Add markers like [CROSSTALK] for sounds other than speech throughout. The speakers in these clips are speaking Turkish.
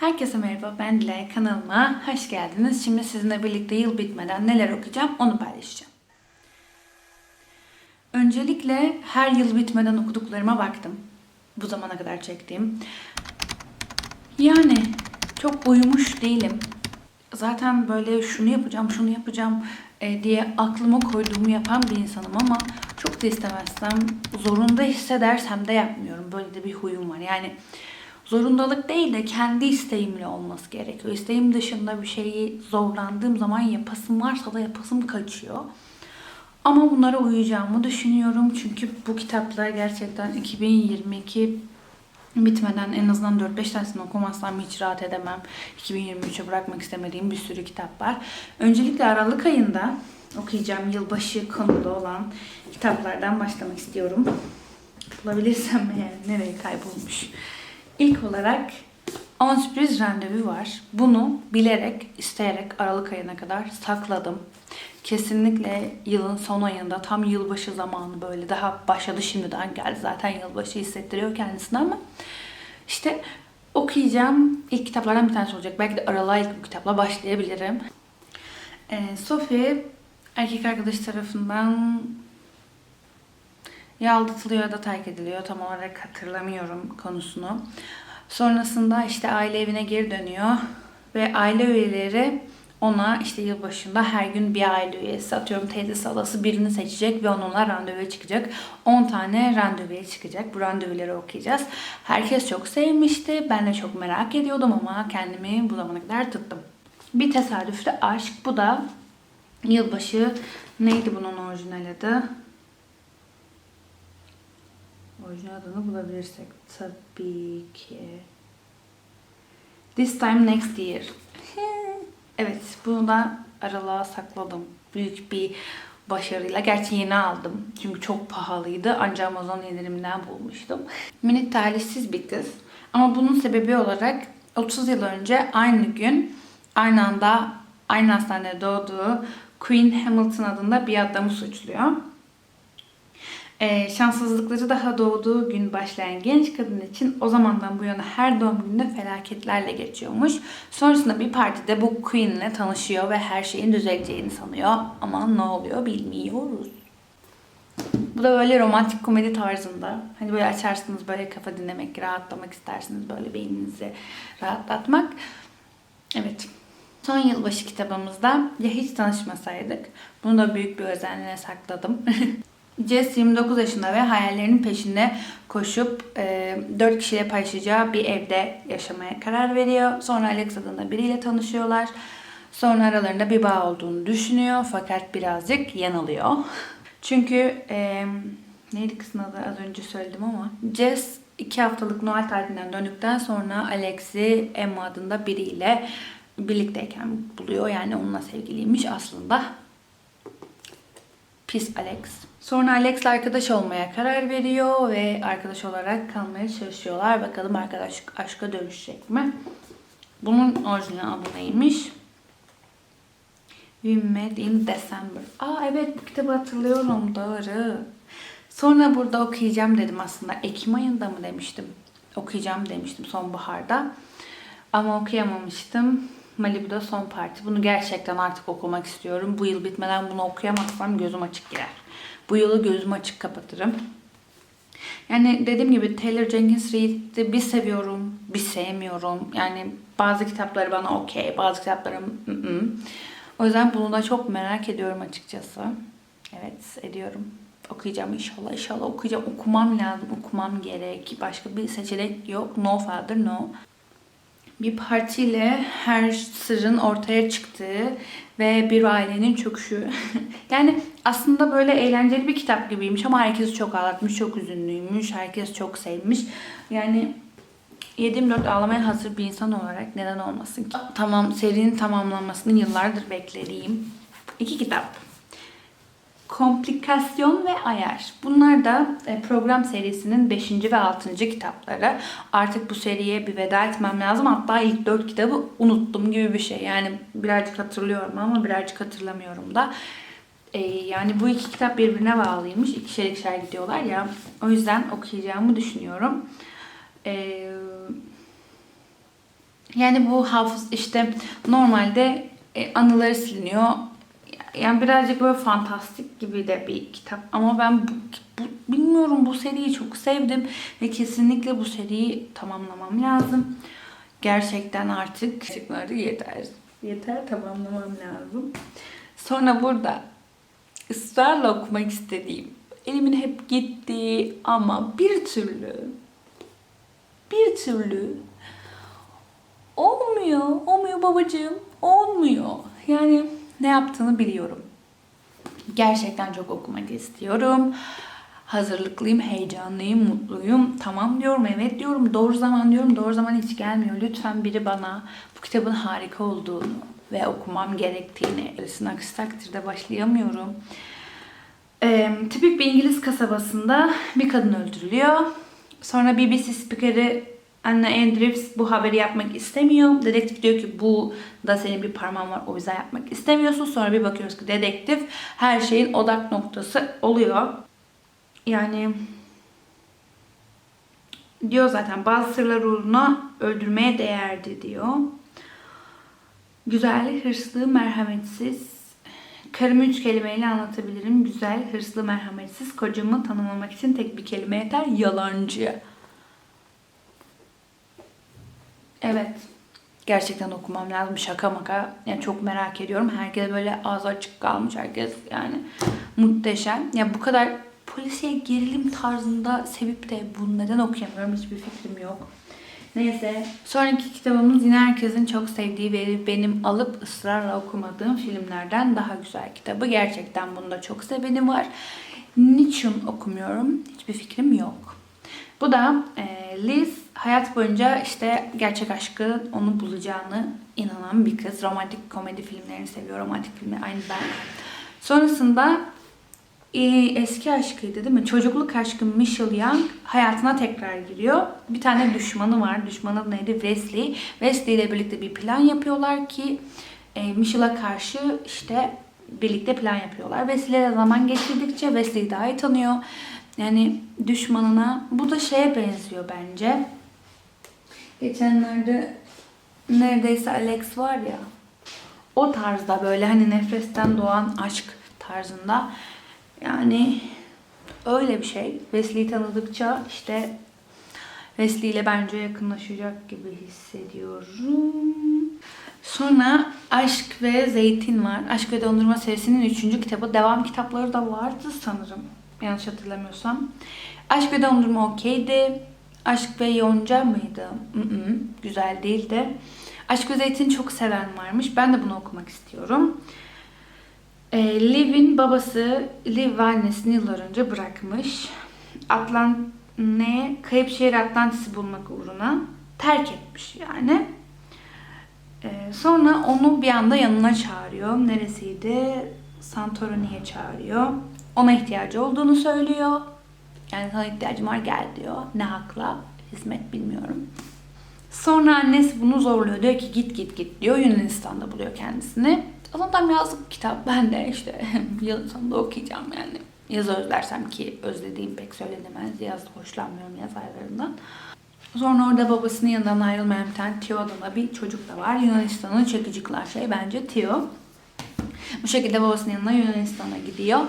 Herkese merhaba, ben Dilay kanalıma hoş geldiniz. Şimdi sizinle birlikte yıl bitmeden neler okuyacağım onu paylaşacağım. Öncelikle her yıl bitmeden okuduklarıma baktım. Bu zamana kadar çektiğim. Yani çok uyumuş değilim. Zaten böyle şunu yapacağım, şunu yapacağım e, diye aklıma koyduğumu yapan bir insanım ama çok da istemezsem, zorunda hissedersem de yapmıyorum. Böyle de bir huyum var. Yani zorundalık değil de kendi isteğimle olması gerekiyor. İsteğim dışında bir şeyi zorlandığım zaman yapasım varsa da yapasım kaçıyor. Ama bunlara uyacağımı düşünüyorum. Çünkü bu kitaplar gerçekten 2022 bitmeden en azından 4-5 tanesini okumazsam hiç rahat edemem. 2023'e bırakmak istemediğim bir sürü kitap var. Öncelikle Aralık ayında okuyacağım yılbaşı konulu olan kitaplardan başlamak istiyorum. Bulabilirsem eğer nereye kaybolmuş. İlk olarak 10 sürpriz randevu var. Bunu bilerek, isteyerek Aralık ayına kadar sakladım. Kesinlikle yılın son ayında tam yılbaşı zamanı böyle daha başladı şimdiden geldi. Zaten yılbaşı hissettiriyor kendisini ama işte okuyacağım ilk kitaplardan bir tanesi olacak. Belki de aralığa ilk bu kitapla başlayabilirim. Ee, Sophie erkek arkadaş tarafından ya aldatılıyor ya da terk ediliyor. Tam olarak hatırlamıyorum konusunu. Sonrasında işte aile evine geri dönüyor ve aile üyeleri ona işte yılbaşında her gün bir aile üyesi atıyorum teyzesi halası birini seçecek ve onunla randevuya çıkacak. 10 tane randevuya çıkacak. Bu randevuları okuyacağız. Herkes çok sevmişti. Ben de çok merak ediyordum ama kendimi bu zamana kadar tuttum. Bir tesadüfte aşk. Bu da yılbaşı neydi bunun orijinal adı? Orijinal adını bulabilirsek tabii ki. This time next year. [LAUGHS] evet, bunu da aralığa sakladım. Büyük bir başarıyla. Gerçi yeni aldım. Çünkü çok pahalıydı. Ancak Amazon indiriminden bulmuştum. Minik talihsiz bir kız. Ama bunun sebebi olarak 30 yıl önce aynı gün aynı anda aynı hastanede doğduğu Queen Hamilton adında bir adamı suçluyor. Ee, şanssızlıkları daha doğduğu gün başlayan genç kadın için o zamandan bu yana her doğum gününde felaketlerle geçiyormuş. Sonrasında bir partide bu Queen ile tanışıyor ve her şeyin düzeleceğini sanıyor. Ama ne oluyor bilmiyoruz. Bu da böyle romantik komedi tarzında. Hani böyle açarsınız böyle kafa dinlemek, rahatlamak istersiniz böyle beyninizi rahatlatmak. Evet. Son yılbaşı kitabımızda ya hiç tanışmasaydık. Bunu da büyük bir özenle sakladım. [LAUGHS] Jess 29 yaşında ve hayallerinin peşinde koşup e, 4 kişiyle paylaşacağı bir evde yaşamaya karar veriyor. Sonra Alex adında biriyle tanışıyorlar. Sonra aralarında bir bağ olduğunu düşünüyor fakat birazcık yanılıyor. [LAUGHS] Çünkü e, neydi kızın adı az önce söyledim ama Jess 2 haftalık Noel tatilinden döndükten sonra Alex'i Emma adında biriyle birlikteyken buluyor. Yani onunla sevgiliymiş aslında. Pis Alex. Sonra Alex'le arkadaş olmaya karar veriyor ve arkadaş olarak kalmaya çalışıyorlar. Bakalım arkadaşlık aşka dönüşecek mi? Bunun orijinal adı neymiş? We met in December. Aa evet bu kitabı hatırlıyorum doğru. Sonra burada okuyacağım dedim aslında. Ekim ayında mı demiştim? Okuyacağım demiştim sonbaharda. Ama okuyamamıştım. Malibu'da son parti. Bunu gerçekten artık okumak istiyorum. Bu yıl bitmeden bunu okuyamazsam gözüm açık girer. Bu yılı gözümü açık kapatırım. Yani dediğim gibi Taylor Jenkins Reid'i bir seviyorum, bir sevmiyorum. Yani bazı kitapları bana okey, bazı kitaplarım ı-ı. O yüzden bunu da çok merak ediyorum açıkçası. Evet, ediyorum. Okuyacağım inşallah, inşallah okuyacağım. Okumam lazım, okumam gerek. Başka bir seçenek yok. No father, no bir partiyle her sırrın ortaya çıktığı ve bir ailenin çöküşü. [LAUGHS] yani aslında böyle eğlenceli bir kitap gibiymiş ama herkes çok ağlatmış, çok üzünlüymüş, herkes çok sevmiş. Yani 7-24 ağlamaya hazır bir insan olarak neden olmasın ki? Tamam, serinin tamamlanmasını yıllardır beklediğim iki kitap. Komplikasyon ve Ayar. Bunlar da e, program serisinin 5. ve 6. kitapları. Artık bu seriye bir veda etmem lazım. Hatta ilk 4 kitabı unuttum gibi bir şey. Yani birazcık hatırlıyorum ama birazcık hatırlamıyorum da. Ee, yani bu iki kitap birbirine bağlıymış. İkişer ikişer gidiyorlar ya. O yüzden okuyacağımı düşünüyorum. Ee, Yani bu hafız işte normalde e, anıları siliniyor. Yani birazcık böyle fantastik gibi de bir kitap. Ama ben bu, bu- bilmiyorum bu seriyi çok sevdim. Ve kesinlikle bu seriyi tamamlamam lazım. Gerçekten artık gerçekten yeter. Yeter tamamlamam lazım. Sonra burada ısrarla okumak istediğim elimin hep gitti ama bir türlü bir türlü olmuyor. Olmuyor babacığım. Olmuyor. Yani ne yaptığını biliyorum. Gerçekten çok okumak istiyorum. Hazırlıklıyım, heyecanlıyım, mutluyum. Tamam diyorum, evet diyorum. Doğru zaman diyorum. Doğru zaman hiç gelmiyor. Lütfen biri bana bu kitabın harika olduğunu ve okumam gerektiğini, aksi takdirde başlayamıyorum. Ee, tipik bir İngiliz kasabasında bir kadın öldürülüyor. Sonra BBC spikeri Anna Andrews bu haberi yapmak istemiyor. Dedektif diyor ki bu da senin bir parmağın var o yüzden yapmak istemiyorsun. Sonra bir bakıyoruz ki dedektif her şeyin odak noktası oluyor. Yani diyor zaten bazı sırlar uğruna öldürmeye değerdi diyor. Güzel, hırslı, merhametsiz. Karımı üç kelimeyle anlatabilirim. Güzel, hırslı, merhametsiz. Kocamı tanımlamak için tek bir kelime yeter. Yalancı. Evet. Gerçekten okumam lazım. Şaka maka. Yani çok merak ediyorum. Herkes böyle ağzı açık kalmış. Herkes yani muhteşem. Ya bu kadar polisiye gerilim tarzında sevip de bunu neden okuyamıyorum hiçbir fikrim yok. Neyse. Sonraki kitabımız yine herkesin çok sevdiği ve benim alıp ısrarla okumadığım filmlerden daha güzel kitabı. Gerçekten bunda çok seveni var. Niçin okumuyorum? Hiçbir fikrim yok. Bu da e, Liz hayat boyunca işte gerçek aşkı onu bulacağını inanan bir kız. Romantik komedi filmlerini seviyor. Romantik filmi aynı ben. Sonrasında eski aşkıydı değil mi? Çocukluk aşkı Michelle Young hayatına tekrar giriyor. Bir tane düşmanı var. Düşmanı neydi? Wesley. Wesley ile birlikte bir plan yapıyorlar ki e, Michelle'a karşı işte birlikte plan yapıyorlar. Wesley ile zaman geçirdikçe Wesley'i daha iyi tanıyor. Yani düşmanına bu da şeye benziyor bence. Geçenlerde neredeyse Alex var ya o tarzda böyle hani nefretten doğan aşk tarzında yani öyle bir şey. Wesley'i tanıdıkça işte Wesley ile bence yakınlaşacak gibi hissediyorum. Sonra Aşk ve Zeytin var. Aşk ve Dondurma serisinin 3. kitabı. Devam kitapları da vardı sanırım. Yanlış hatırlamıyorsam. Aşk ve Dondurma okeydi. Aşk ve Yonca mıydı? Mm-mm, güzel değildi. Aşk ve Zeytin çok seven varmış. Ben de bunu okumak istiyorum. E, Liv'in babası Liv ve annesini yıllar önce bırakmış. Atlant ne kayıp şehir Atlantis'i bulmak uğruna terk etmiş yani. E, sonra onu bir anda yanına çağırıyor. Neresiydi? Santorini'ye çağırıyor. Ona ihtiyacı olduğunu söylüyor. Yani sana ihtiyacım var gel diyor. Ne hakla? Hizmet bilmiyorum. Sonra annesi bunu zorluyor. Diyor ki git git git diyor. Yunanistan'da buluyor kendisini. Adam yazdık kitap. Ben de işte [LAUGHS] yıl sonunda okuyacağım yani. Yaz özlersem ki özlediğim pek söylenemez. Yaz hoşlanmıyorum yaz aylarından. Sonra orada babasının yanından ayrılmayan bir tane Tio adında bir çocuk da var. Yunanistan'ın çekici kılan şey bence Tio. Bu şekilde babasının yanına Yunanistan'a gidiyor.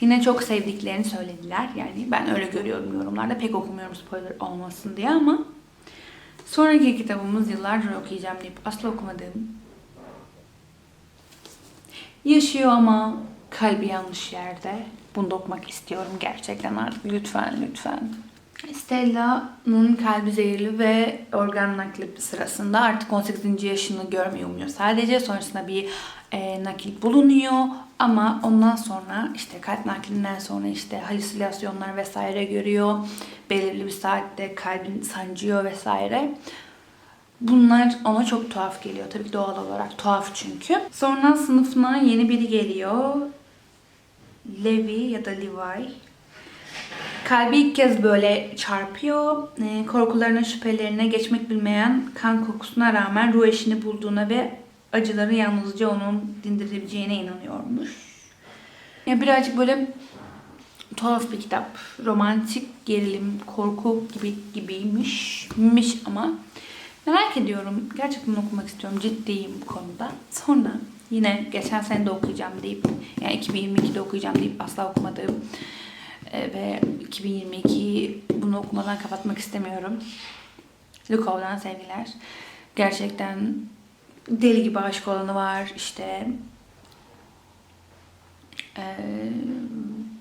Yine çok sevdiklerini söylediler. Yani ben öyle görüyorum yorumlarda. Pek okumuyorum spoiler olmasın diye ama Sonraki kitabımız yıllardır okuyacağım deyip asla okumadığım Yaşıyor ama kalbi yanlış yerde. Bunu da okumak istiyorum gerçekten artık. Lütfen lütfen. Stella'nın kalbi zehirli ve organ nakli sırasında artık 18. yaşını görmeyi umuyor. Sadece sonrasında bir e, nakil bulunuyor ama ondan sonra işte kalp naklinden sonra işte halüsinasyonlar vesaire görüyor. Belirli bir saatte kalbin sancıyor vesaire. Bunlar ona çok tuhaf geliyor. Tabii doğal olarak tuhaf çünkü. Sonra sınıfına yeni biri geliyor. Levi ya da Levi. Kalbi ilk kez böyle çarpıyor. Ee, korkularına, şüphelerine geçmek bilmeyen kan kokusuna rağmen ruh eşini bulduğuna ve acıları yalnızca onun dindirebileceğine inanıyormuş. Ya birazcık böyle tuhaf bir kitap. Romantik gerilim, korku gibi gibiymiş. Miş ama Merak ediyorum. Gerçekten okumak istiyorum. Ciddiyim bu konuda. Sonra yine geçen sene de okuyacağım deyip yani 2022'de okuyacağım deyip asla okumadığım e, ve 2022'yi bunu okumadan kapatmak istemiyorum. Lukov'dan sevgiler. Gerçekten deli gibi aşık olanı var. İşte ee,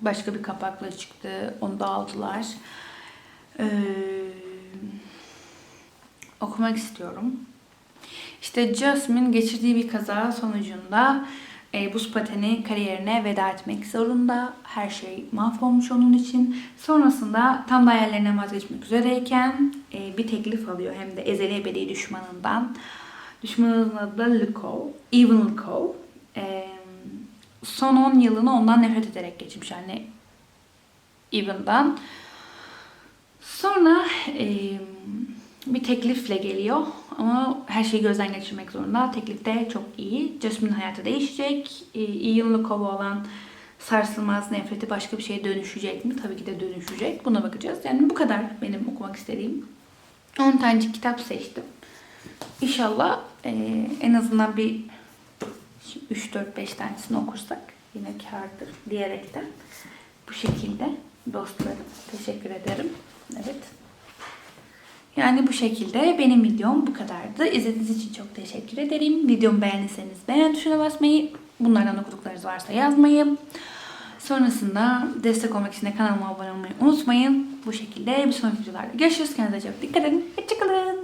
başka bir kapakla çıktı. Onu da aldılar. Ee, okumak istiyorum. İşte Jasmine geçirdiği bir kaza sonucunda e, buz pateni kariyerine veda etmek zorunda. Her şey mahvolmuş onun için. Sonrasında tam da hayallerinden vazgeçmek üzereyken e, bir teklif alıyor. Hem de ezeli ebedi düşmanından. Düşmanının adı da Lukov. Even Lukov. E, son 10 yılını ondan nefret ederek geçmiş. Yani Even'dan. Sonra e, bir teklifle geliyor ama her şeyi gözden geçirmek zorunda. Teklif de çok iyi. Jasmine'in hayatı değişecek. E, Ian Lukova olan sarsılmaz nefreti başka bir şeye dönüşecek mi? Tabii ki de dönüşecek. Buna bakacağız. Yani bu kadar benim okumak istediğim. 10 tane kitap seçtim. İnşallah e, en azından bir 3-4-5 tanesini okursak yine kârdır diyerekten bu şekilde dostlarım teşekkür ederim. Evet. Yani bu şekilde benim videom bu kadardı. İzlediğiniz için çok teşekkür ederim. Videomu beğendiyseniz beğen tuşuna basmayı, bunlardan okuduklarınız varsa yazmayı. Sonrasında destek olmak için de kanalıma abone olmayı unutmayın. Bu şekilde bir sonraki videolarda görüşürüz. Kendinize çok dikkat edin. Hoşçakalın.